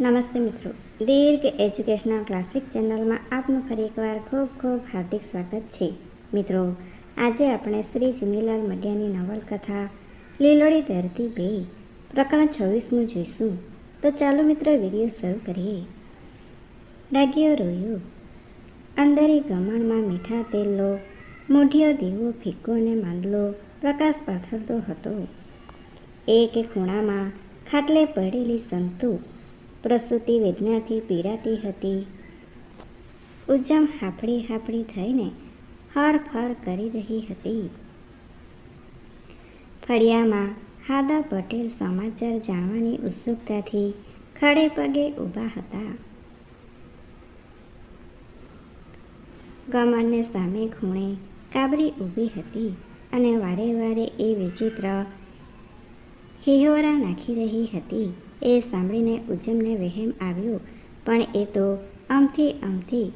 નમસ્તે મિત્રો. દીર્ઘ educational classic ચેનલમાં આપનું ફરી એકવાર ખૂબ ખૂબ હાર્દિક સ્વાગત છે. મિત્રો, આજે આપણે શ્રી ચુનીલાલ મડિયાની નવલકથા, લીલોડી ધરતી બે, પ્રકરણ છવ્વીસમું જોઈશું. તો ચાલો મિત્રો વીડિયો શરૂ કરીએ. ડાગીયો રોયો. અંદરી ગમણમાં મીઠા તેલો મોઢિયો દીવો ફીકો ને માંદલો પ્રકાશ પાથરતો હતો. એક ખૂણામાં ખાટલે પડેલી સંતુ પ્રસૂતિ વેદનાથી પીડાતી હતી. ઉજ્જમ હાફડી હાફડી થઈને હરફર કરી રહી હતી. ફળિયામાં હાદા પટેલ સમાચાર જાણવાની ઉત્સુકતાથી ખડે પગે ઊભા હતા. ગમણને સામે ખૂણે કાબરી ઊભી હતી અને વારે વારે એ વિચિત્ર હિહોરા નાખી રહી હતી. એ સાંભળીને ઉજ્જમને વહેમ આવ્યો, પણ એ તો આમથી આમથી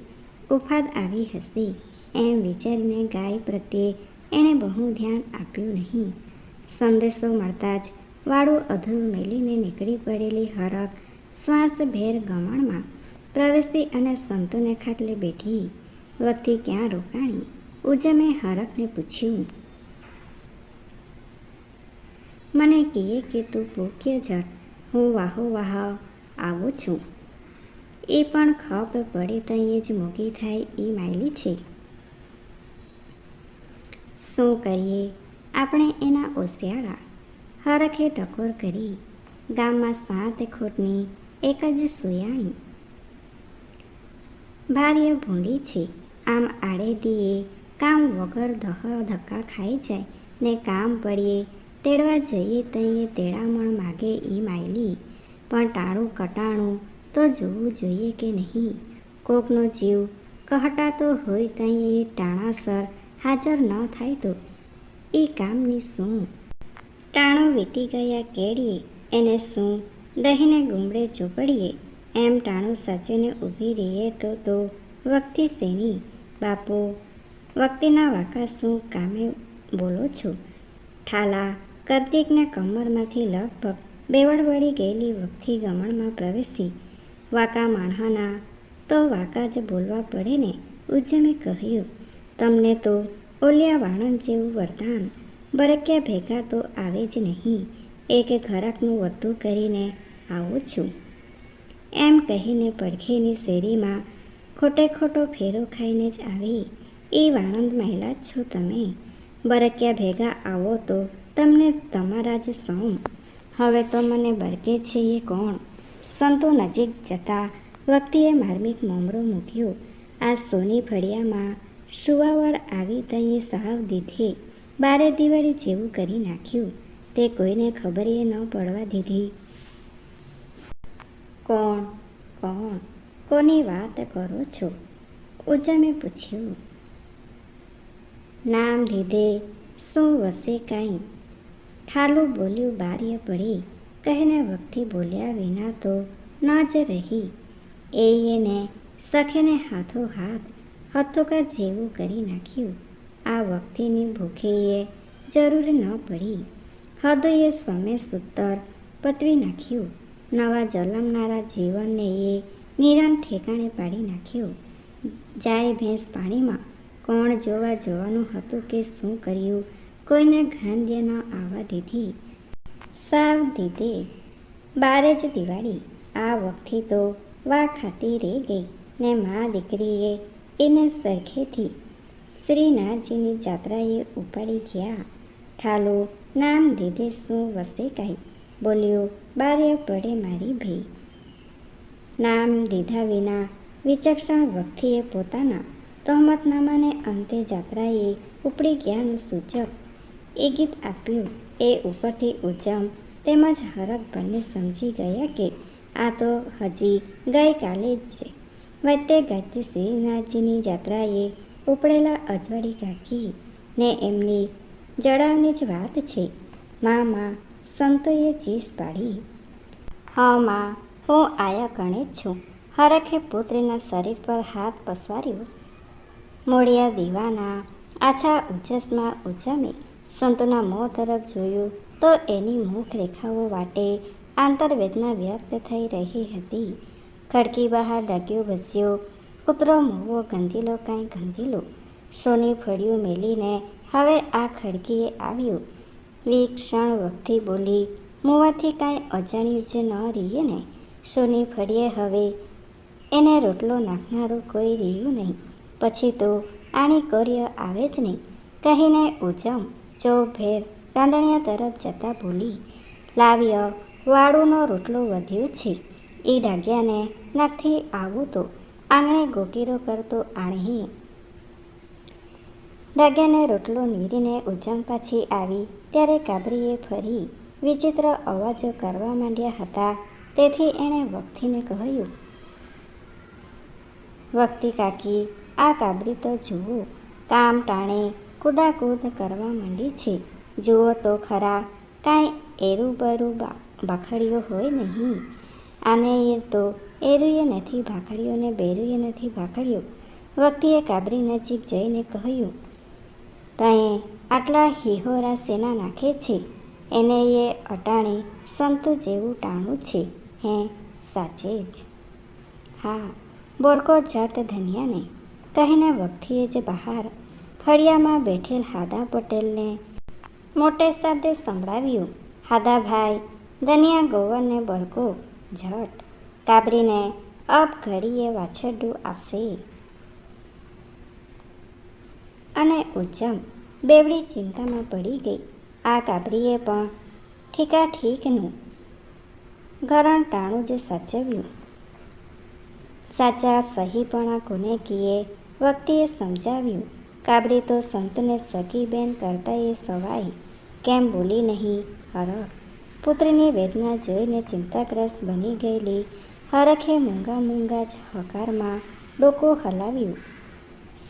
ઉફાદ આવી હશે. એમ વિચારીને ગાય પ્રત્યે એણે બહુ ધ્યાન આપ્યું નહીં. સંદેશો મળતા જ વાળું અધૂરું મેલીને નીકળી પડેલી હરક શ્વાસભેર ગમણમાં પ્રવેશી અને સંતોને ખાટલે બેઠી. વખતે ક્યાં રોકાણી? ઉજ્જમે હરકને પૂછ્યું. મને કહીએ કે તું ભૂખ્ય જટ હું વાહો વાહ આવું છું. એ પણ ખપ પડે તઈએ જ મૂકી થાય એ માયલી છે. શું કરીએ? આપણે એના ઓસિયાળા હરખે ટકોર કરી. ગામમાં સાત ખોટની એક જ સુયાણી. ભાર્ય ભૂંડી છે. આમ આડે દીએ કામ વગર ધહ ધક્કા ખાઈ જાય ને કામ પડીએ તેડવા જઈએ તઈએ તેડામણ માગે એ માયલી. પણ ટાણું કટાણું તો જોવું જોઈએ કે નહીં. કોકનો જીવ કહટાતો હોય તઈએ ટાણાસર હાજર ન થાય તો એ કામની શું ટાણું વીતી ગયા કેડીએ, એને શું દહીંને ગુમડે ચોપડીએ. એમ ટાણું સાચવીને ઊભી રહીએ તો તો વખતે શેની? બાપો, વખતેના વાકા શું કામે બોલો છો? ઠાલા કાર્તિકના કમરમાંથી લગભગ બેવડ વળી ગયેલી વખતી ગમણમાં પ્રવેશી વાકા માણહાના તો વાકા જ બોલવા પડે ને ઉજ્જમે કહ્યું, તમને તો ઓલિયા વાણંદ જેવું વરદાન, બરક્યા ભેગા તો આવે જ નહીં, એક ઘરાકનું વધુ કરીને આવું છું. એમ કહીને પડખેની શેરીમાં ખોટે ખોટો ફેરો ખાઈને જ આવી. એ વાણંદ મહિલા છો તમે. બરક્યા ભેગા આવો તો તમને તમારા જ સોમ હવે તો મને બરકે છે એ કોણ? સંતો નજીક જતા વ્યક્તિએ માર્મિક મોમરો મૂક્યો. આ સોની ફળિયામાં સુવાવળ આવી તઈએ સાવ દીધી. બારે દિવાળી જેવું કરી નાખ્યું. તે કોઈને ખબરે ન પડવા દીધી. કોણ? કોણ? કોની વાત કરો છો? ઉજ્જમે પૂછ્યું. નામ દીધે, શું વસે કાંઈ? ઠાલું બોલ્યું બારીએ પડી. કહીને વખતે બોલ્યા વિના તો ન જ રહી. એને સખેને હાથો હાથ હથોકા જેવું કરી નાખ્યું. આ વખતેની ભૂખે એ જરૂર ન પડી. હૃદયે સ્વમે સૂતર પતવી નાખ્યું. નવા જલમનારા જીવનને એ નિરાન ઠેકાણે પાડી નાખ્યું. જાય ભેંસ પાણીમાં. કોણ જોવા જવાનું હતું કે શું કર્યું? કોઈને ગાંધ્ય ન આવવા દીધી. સાવ દીધે બારે જ દિવાળી. આ વખતે તો વા ખાતી રહી ગઈ ને મા દીકરીએ એને સરખેથી શ્રીનાથજીની જાત્રાએ ઉપાડી ગયા. ઠાલો, નામ દીધે શું વસે કાંઈ? બોલ્યો, બારે પડે મારી ભઈ. નામ દીધા વિના વિચક્ષણ વખતે પોતાના તહમતનામાને અંતે જાત્રાએ ઉપડી ગયાનું સૂચક એ ગીત આપ્યું. એ ઉપરથી ઉજમ તેમજ હરક બંને સમજી ગયા કે આ તો હજી ગઈકાલે જ છે. વચ્ચે ગાતી શ્રીનાથજીની જાત્રાએ ઉપડેલા અજવાળી કાકી ને એમની જડાવની જ વાત છે. મામા, સંતોએ ચીસ પાડી. હા, માં, હું આયા ગણે છું. હરખે પુત્રીના શરીર પર હાથ પસવાર્યો. મોડિયા દીવાના આછા ઉજ્જસમાં ઉજ્જમે સંતોના મોં તરફ જોયું તો એની મુખ રેખાઓ વાટે આંતરવેદના વ્યક્ત થઈ રહી હતી. ખડકી બહાર ડગ્યો બસ્યો કૂતરો મોવો ગંધીલો, કાંઈ ગંધીલો. સોની ફળિયું મેલીને હવે આ ખડકીએ આવ્યું. વી ક્ષણ વખથી બોલી, મુવાથી કાંઈ અજાણ્યું જ ન રહીએ ને? સોની ફળીએ હવે એને રોટલો નાખનારું કોઈ રહ્યું નહીં. પછી તો આણી કોર્ય આવે જ નહીં. કહીને ઉજમ ચોભેર રાંધણિયા તરફ જતા બોલી લાવ્ય વાળુનો રોટલો વધ્યો છે. એ ડાગ્યાને નથી આવું તો આંગણે ગોકીરો કરતો આણહી. ડાગ્યાને રોટલો નીરીને ઉજમ પાછી આવી, ત્યારે કાબરીએ ફરી વિચિત્ર અવાજો કરવા માંડ્યા હતા. તેથી એણે વખતીને કહ્યું, વખતી કાકી, આ કાબરી તો જુઓ કામ ટાણે કૂદાકૂદ કરવા માંડી છે. જુઓ તો ખરા, કાંઈ એરુબરું ભાખડીઓ હોય નહીં. આને એ તો એરુએ નથી ભાખડીઓ ને બેરુએ નથી ભાખડીઓ વ્યક્તિએ કાબરી નજીક જઈને કહ્યું તએ આટલા હિહોરા સેના નાખે છે? એને એ અટાણે સંતુ જેવું ટાણું છે, હે? સાચે જ. હા, બોરકો જટ ધનિયાને. કહીને વખતીએ જ બહાર ફળિયામાં બેઠેલ હાદા પટેલને મોટે સાથે સંભળાવ્યું. હાદાભાઈ, ધનિયા ગોવરને બરકો, ઝટ. કાબરીને અબ ઘડીએ વાછરડું આપશે. અને ઉજ્જમ બેવડી ચિંતામાં પડી ગઈ. આ કાબરીએ પણ ઠીકા ઠીકનું ગરણ ટાણું જે સાચવ્યું. સાચા સહીપણા કોને કીએ વખતીએ સમજાવ્યું. કાબરી તો સંતને સખી બેન કરતા એ સવાય કેમ બોલી નહીં? હરખ પુત્રની વેદના જોઈને ચિંતાગ્રસ્ત બની ગયેલી. હરખે મૂંગા મૂંગા જ હકારમાં ડોકું હલાવ્યું.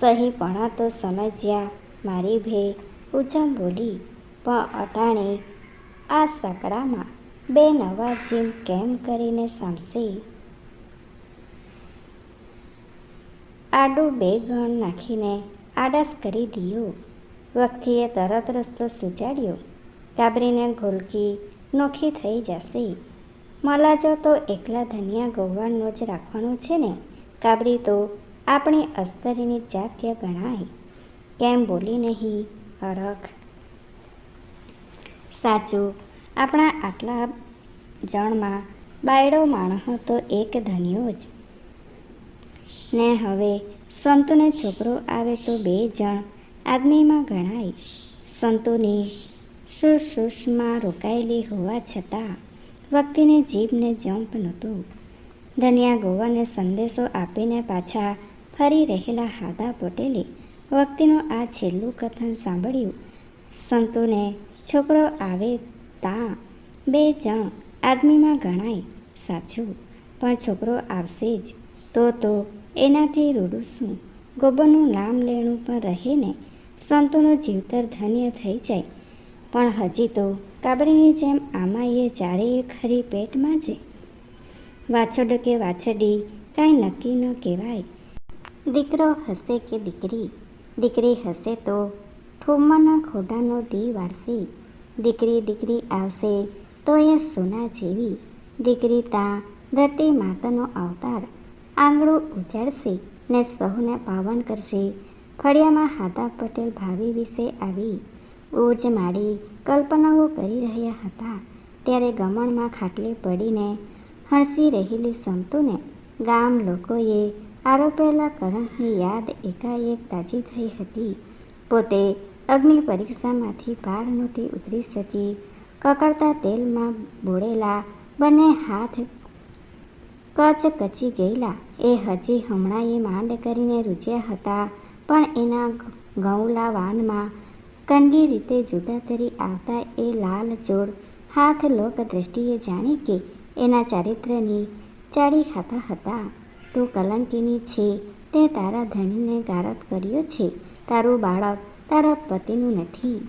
સહીપણા તો સમજ્યા, મારી ભે, ઉજમ બોલી, પણ અટાણે આ સકડામાં બે નવા જીમ કેમ કરીને સાંભસી આડું બે ગણ નાખીને આડાસ કરી દીયો. વખતીએ તરત રસ્તો સૂચાડ્યો. કાબરીને ઘોલકી નોખી થઈ જશે. મલાજો તો એકલા ધનિયા ગોવાળનો જ રાખવાનો છે ને? કાબરી તો આપણી અસ્તરીની જાત્ય ગણાય. કેમ બોલી નહીં? અરખ સાચું, આપણા આટલા જણમાં બાયડો માણસો તો એક ધન્યો જ. ને હવે સંતોને છોકરો આવે તો બે જણ આદમીમાં ગણાય. સંતોની શુશ્રુષમાં રોકાયેલી હોવા છતાં વક્તિને જીભને જંપ નહોતું. ધનિયા ગોવાને સંદેશો આપીને પાછા ફરી રહેલા હાદા પટેલે વક્તિનું આ છેલ્લું કથન સાંભળ્યું. સંતોને છોકરો આવે તા બે જણ આદમીમાં ગણાય, સાચું, પણ છોકરો આવશે જ. તો તો એનાથી રૂડું શું? ગોબરનું નામ લેણું પણ રહીને સંતોનું જીવતર ધન્ય થઈ જાય. પણ હજી તો કાબરીની જેમ આમાં એ ચારેય ખરી પેટમાં છે. વાછડ કે વાછડી કાંઈ નક્કી ન કહેવાય. દીકરો હશે કે દીકરી? દીકરી હશે તો ઠુમ્માના ખોડાનો દી વાળશે. દીકરી દીકરી આવશે તો એ સોના જેવી. દીકરી તા ધરતી માતાનો અવતાર. આંગળું ઉજાડશે ને સહુને પાવન કરશે. ફળિયામાં હાદા પટેલ ભાવિ વિશે આવી ઓજ માડી કલ્પનાઓ કરી રહ્યા હતા. ત્યારે ગમણમાં ખાટલે પડીને હણસી રહેલી સંતોને ગામ લોકોએ આરોપેલા કરણની યાદ એકાએક તાજી થઈ હતી. પોતે અગ્નિ પરીક્ષામાંથી પાર નહોતી ઉતરી શકી. કકડતા તેલમાં બોળેલા બંને હાથ કચ કચી ગયેલા. એ હજી હમણાં એ માંડ કરીને રૂજ્યા હતા, પણ એના ગૌલા વાનમાં કણગી રીતે જુદા તરી આવતા એ લાલ જોડ હાથ લોક દ્રષ્ટિએ જાણે કે એના ચારિત્ર્યની ચાડી ખાતા હતા. તું કલંકીની છે, તે તારા ધણીને ગારત કર્યો છે, તારું બાળક તારા પતિનું નથી.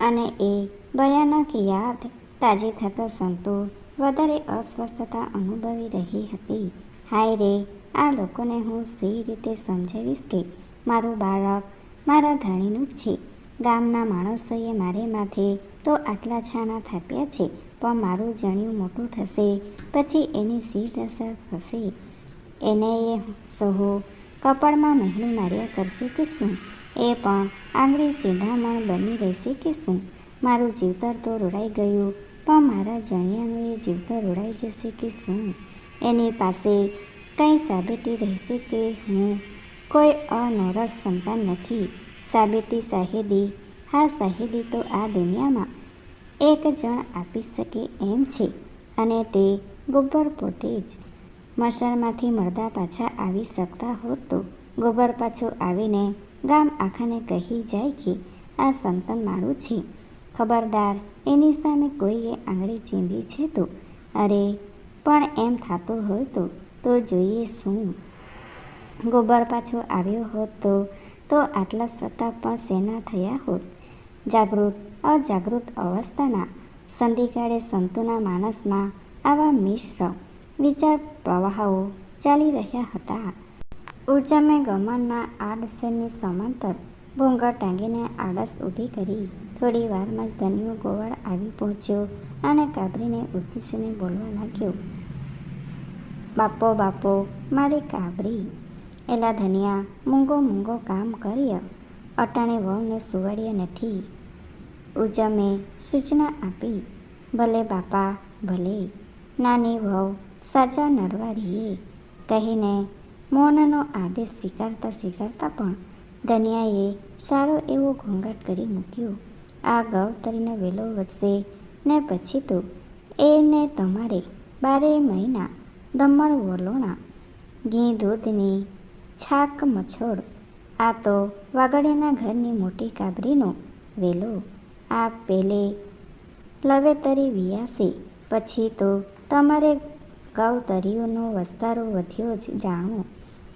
અને એ ભયાનક યાદ તાજી થતા સંતો વધારે અસ્વસ્થતા અનુભવી રહી હતી. હાય રે, આ લોકોને હું સી રીતે સમજાવીશ કે મારું બાળક મારા ધણીનું જ છે? ગામના માણસોએ મારે માથે તો આટલા છાના થાપ્યા છે, પણ મારું જણિયું મોટું થશે, પછી એની શી દશા થશે? એને એ સહુ કપાળમાં મહેલું માર્યા કરશે કે શું? એ પણ આંગળી ચીંધામણ બની રહેશે કે શું? મારું જીવતર તો રોડાઈ ગયું, પણ મારા જણિયાનું એ જીવતર રોડાઈ જશે કે શું? એની પાસે કંઈ સાબિતી રહેશે કે હું? કોઈ અનોરસ સંતાન નથી. સાબિતી શાહિદી હા શાહિદી તો આ દુનિયામાં એક જણ આપી શકે એમ છે અને તે ગોબર પોતે જ મરસાળમાંથી મળતા પાછા આવી શકતા હોત તો ગોબર પાછો આવીને ગામ આખાને કહી જાય કે આ સંતાન મારું છે. ખબરદાર, એની સામે કોઈએ આંગળી ચીંધી છે તો? અરે પણ એમ થતું હતું, તો જોઈએ શું? ગોબર પાછો આવ્યો હોત, તો આટલા સત્તા પણ શેના થયા હોત. જાગૃત, અજાગૃત અવસ્થાના સંધિકાળે સંતોના માનસમાં આવા મિશ્ર વિચાર પ્રવાહો ચાલી રહ્યા હતા. ઉર્જામે ગમનના આડસરની સમાંતર ભૂંગર ટાંગીને આડસ ઊભી કરી. થોડી વારમાં ધન્યો ગોવાળ આવી પહોંચ્યો અને કાબરીને ઉદ્દેશીને બોલવા લાગ્યો, બાપો બાપો, મારી કાબરી એલા ધનિયા, મૂંગો મૂંગો કામ કર્યા અટાણે વહુને સુવાડ્યા નથી. ઉજમે સૂચના આપી, ભલે બાપા, ભલે. નાની વહુ, સાચા નરવારીએ કહીને મૌનનો આદેશ સ્વીકારતા સ્વીકારતા પણ ધનિયાએ સારો એવો ઘોંઘાટ કરી મૂક્યો. આ ગવતરીને વેલો વધશે. ને પછી તો એને તમારે બારે મહિના દમણ વલોણા, ઘી દૂધની છાક મછોડ, આ તો વાગડિયાના ઘરની મોટી કાબરીનો વેલો. આ પેલે લવેતરી વિયાશે પછી તો તમારે ગવતરીઓનો વસ્તારો વધ્યો જ જાણો.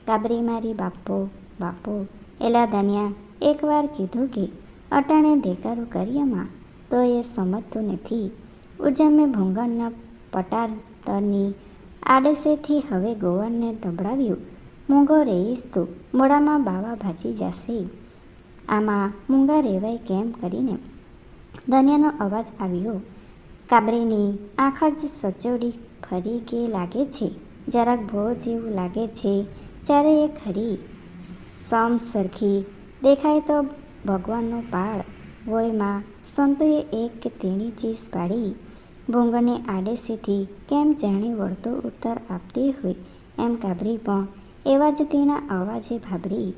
કાબરી મારી બાપો બાપો, એલા ધન્યા એકવાર કીધું કે અટાણે દેકારો કર્યામાં તો એ સમજતું નથી. ઉજમે ભૂંગળના પટાતરની આડસેથી હવે ગોવરને દબડાવ્યું મૂંગો રહીશ તો મોડામાં બાવા ભાજી જશે. આમાં મૂંગા રહેવાય કેમ કરીને? ધન્યાનો અવાજ આવ્યો. કાબરીની આંખ જ સચોડી ફરી કે લાગે છે? જરાક ભો જેવું લાગે છે, જ્યારે એ ખરી. સમ સરખી દેખાય તો ભગવાનનો પાળ વોયમાં સંતોએ એક કે તેણી ચીસ પાડી. ભૂંગને આડેસેથી કેમ જાણે વળતો ઉત્તર આપતી હોય એમ કાબરી પણ એવા જ તેના અવાજે ભાભરી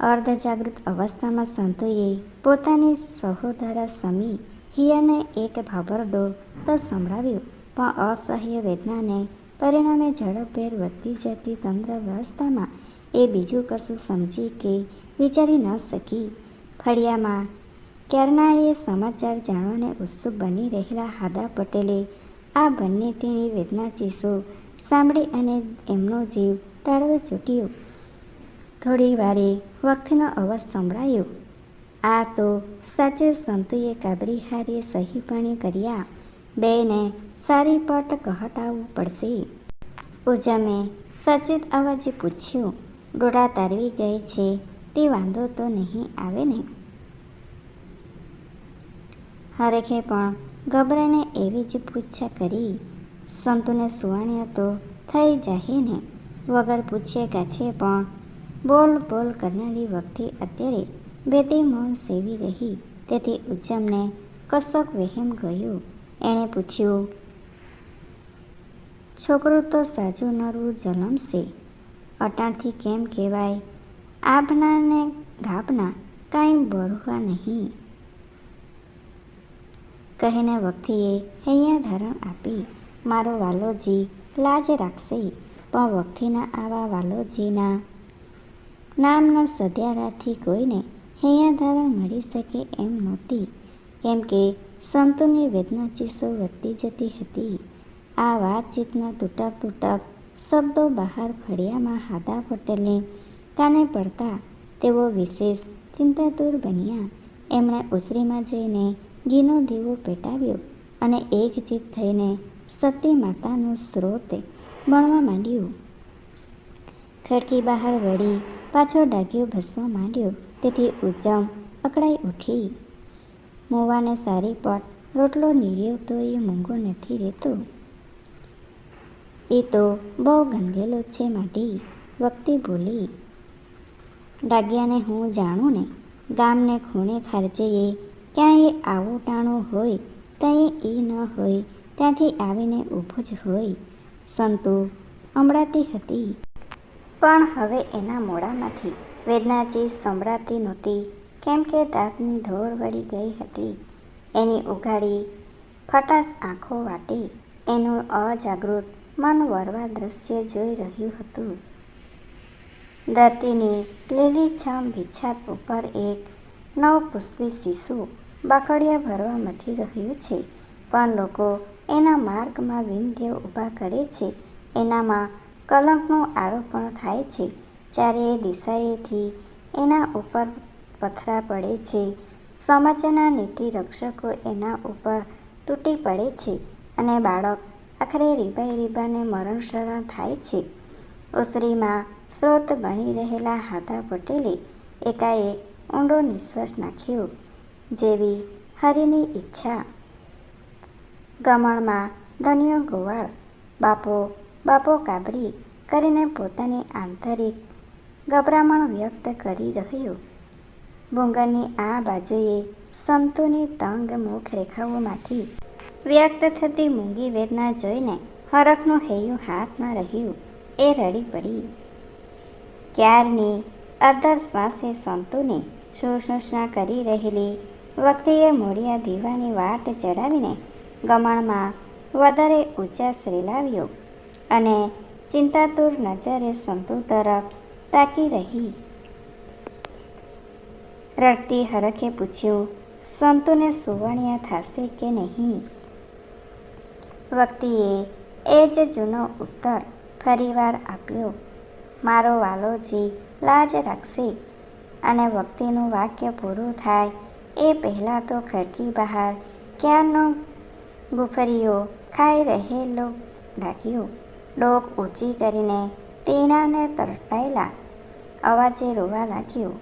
અર્ધજાગૃત અવસ્થામાં સંતોએ પોતાની સહોદરા સમી હિયાને એક ભાભરડો તો સંભળાવ્યો, પણ અસહ્ય વેદનાને પરિણામે ઝડપભેર વધતી જતી તંત્ર વ્યવસ્થામાં એ બીજું કશું સમજી કે વિચારી ન શકી. ફળિયામાં ક્યારના એ સમાચાર જાણવાને ઉત્સુક બની રહેલા હાદા પટેલે આ બંને તેની વેદના ચીસો સાંભળી અને એમનો જીવ તાળવે ચૂક્યો. થોડી વારે વખતનો અવાજ સંભળાયો. આ તો સાચે સંતુએ કાબરી હારીએ સહીપણી કર્યા. બેને સારી પટ કહટાવવું પડશે. ઉજમે સચેત અવાજે પૂછ્યું, ડોળા તારવી ગઈ છે? તે વાંધો તો નહીં, આવે ને હરેખે પણ ગભરાઈને એવી જ પૂછા કરી, સંતુને સુવાણ્ય તો થઈ જાહે ને? વગર પૂછે ગાછે પણ બોલ બોલ કરનારી વખતે અત્યારે બેટી મૌન સેવી રહી. તેથી ઉજ્જમને કશોક વહેમ ગયો. એણે પૂછ્યું, છોકરું તો સાજું નરવું જલમશે. અટાણથી કેમ કહેવાય? આભના ને ગાભના કાંઈ ભરવા નહીં. કહીને વખતીએ હૈયા ધારણ આપી, મારો વાલોજી લાજ રાખશે. પણ વખતીના આવા વાલોજીના નામના સદ્યારાથી કોઈને હૈયા ધારણ મળી શકે એમ નહોતી. કેમ કે સંતોની વેદના ચીસો વધતી જતી હતી. આ વાતચીતના તૂટક તૂટક શબ્દો બહાર ફળિયામાં હાદા પટેલને કાને પડતા તેઓ વિશેષ ચિંતાતુર બન્યા. એમણે ઉસરીમાં જઈને ઘીનો દીવો પેટાવ્યો અને એકચિત થઈને સતી માતાનું સ્ત્રોત ભણવા માંડ્યું. ખડકી બહાર વળી પાછો ડાઘ્યો ભસવા માંડ્યો. તેથી ઉજમ અકળાઈ ઉઠી. મોવાને સારી પટ રોટલો નીર્યો તો એ મૂંગો નથી રહેતો. એ તો બહુ ગંધેલો છે, માટી, વખતે બોલી. ડાગ્યાને હું જાણું ને, ગામને ખૂણે એ ક્યાંય આવું ટાણું હોય ત્યાં એ ન હોય, ત્યાંથી આવીને ઊભું જ હોય. સંતુ અમળાતી હતી. પણ હવે એના મોડામાંથી વેદનાચી સંભળાતી નહોતી, કેમ કે દાંતની ધોળ વળી ગઈ હતી. એની ઉઘાડી ફટાસ આંખો વાટે, એનું અજાગૃત મન વરવા દ્રશ્ય જોઈ રહ્યું હતું. ધરતીની લીલીછમ બિછાત ઉપર એક નવપુષ્પી શિશુ બાકડિયા ભરવા મથી રહ્યું છે. પણ લોકો એના માર્ગમાં વિંધ્ય ઊભા કરે છે. એનામાં કલંકનું આરોપણ થાય છે. ચારેય દિશાએથી એના ઉપર પથરા પડે છે. સમાજના નીતિ રક્ષકો એના ઉપર તૂટી પડે છે અને બાળક આખરે રીબાઈ રીબાને મરણશરણ થાય છે. ઓસરીમાં સ્રોત બની રહેલા હાથા પટેલે એકાએક ઊંડો નિશ્વાસ નાખ્યો, જેવી હરિની ઈચ્છા. ગમણમાં ધન્યો ગોવાળ, બાપો બાપો કાબરી કરીને પોતાની આંતરિક ગભરામણ વ્યક્ત કરી રહ્યો. ભૂંગળની આ બાજુએ સંતુની તંગ મુખ રેખાઓમાંથી વ્યક્ત થતી મૂંગી વેદના જોઈને હરખનું હૈયું હાથમાં રહ્યું. એ રડી પડી. ક્યારની અદર શ્વાસે સંતુને શુશ્રૂષા કરી રહેલી. વખતે મોડિયા દીવાની વાટ ચડાવીને ગમણમાં વધારે ઊંચા શ્રેલાવ્યો અને ચિંતાતુર નજરે સંતુ તરફ તાકી રહી. રડતી હરખે પૂછ્યું, સંતુને સુવર્ણ્ય થશે કે નહીં? વ્યક્તિએ એ જ જૂનો ઉત્તર ફરીવાર આપ્યો. મારો વાલોજી લાજ રાખશે અને વક્તિનું વાક્ય પૂરું થાય. એ પહેલાં તો ખડકી બહાર ક્યાંનો ગુફરીઓ ખાઈ રહેલો ડાગ્યો ડોક ઊંચી કરીને તીણાને તરટાયેલા અવાજે રોવા લાગ્યો.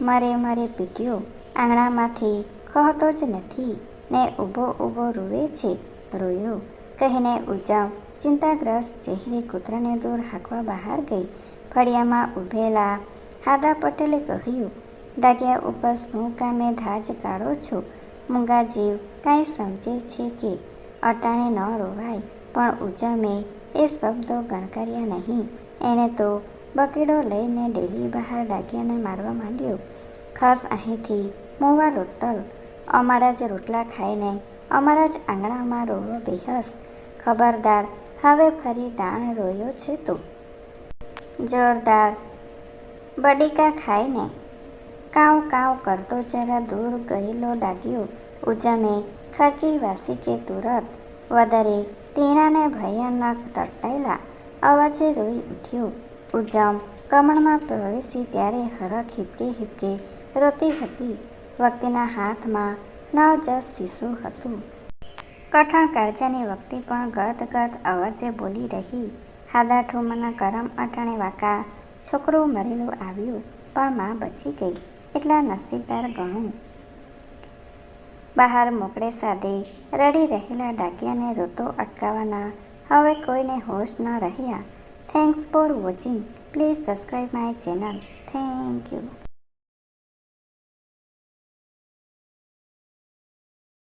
મરે મરે પીટ્યો આંગણામાંથી કહતો જ નથી, ને ઊભો ઊભો રૂવે છે, રોયો. કહીને ઉજાવ ચિંતાગ્રસ્ત ચહેરે કૂતરાને દૂર હાંકવા બહાર ગઈ. ફળિયામાં ઊભેલા હાદા પટેલે કહ્યું ડાગ્યા ઉપર શું કામે ધાજ કાઢો છો? મૂંગા જીવ કાંઈ સમજે છે કે અટાણે ન રોવાય, પણ ઉજમે એ શબ્દો ગણકાર્યા નહીં. એણે તો બકેડો લઈને ડેલી બહાર ડાગ્યાને મારવા માંડ્યો. ખાસ અહીંથી મોવા રોતલ. અમારા જ રોટલા ખાઈને અમારા જ આંગણામાં રોવો બેહસ ખબરદાર, હવે ફરી દાણ રોયો છે તું? જોરદાર. બડીકા ખાઈને કાવ કાવ કરતો જરા દૂર ગયેલો ડાગ્યો. ઉજમે ખડકી વાસી કે તુરત વધારે તીણાને ભયાનક તરટાયેલા અવાજે રોઈ ઉઠ્યો. ઉજમ કમળમાં પ્રવેશી ત્યારે હરખ હિપકે હિપકે રોતી હતી. વક્તિના હાથમાં નવજાત શિશુ હતું. કઠણ કાળજાની વક્તિ પણ ગદ ગદ અવાજે બોલી રહી. હાદા ઠુમના કરમ અટાણે વાકા છોકરું મરેલું આવ્યું, પણ માં બચી ગઈ, એટલા નસીબદાર ગણું. બહાર મોકળે સાદે રડી રહેલા ડાકિયાને રોતો અટકાવવાના, હવે કોઈને હોશ ન રહ્યા. Thanks for watching please subscribe my channel thank you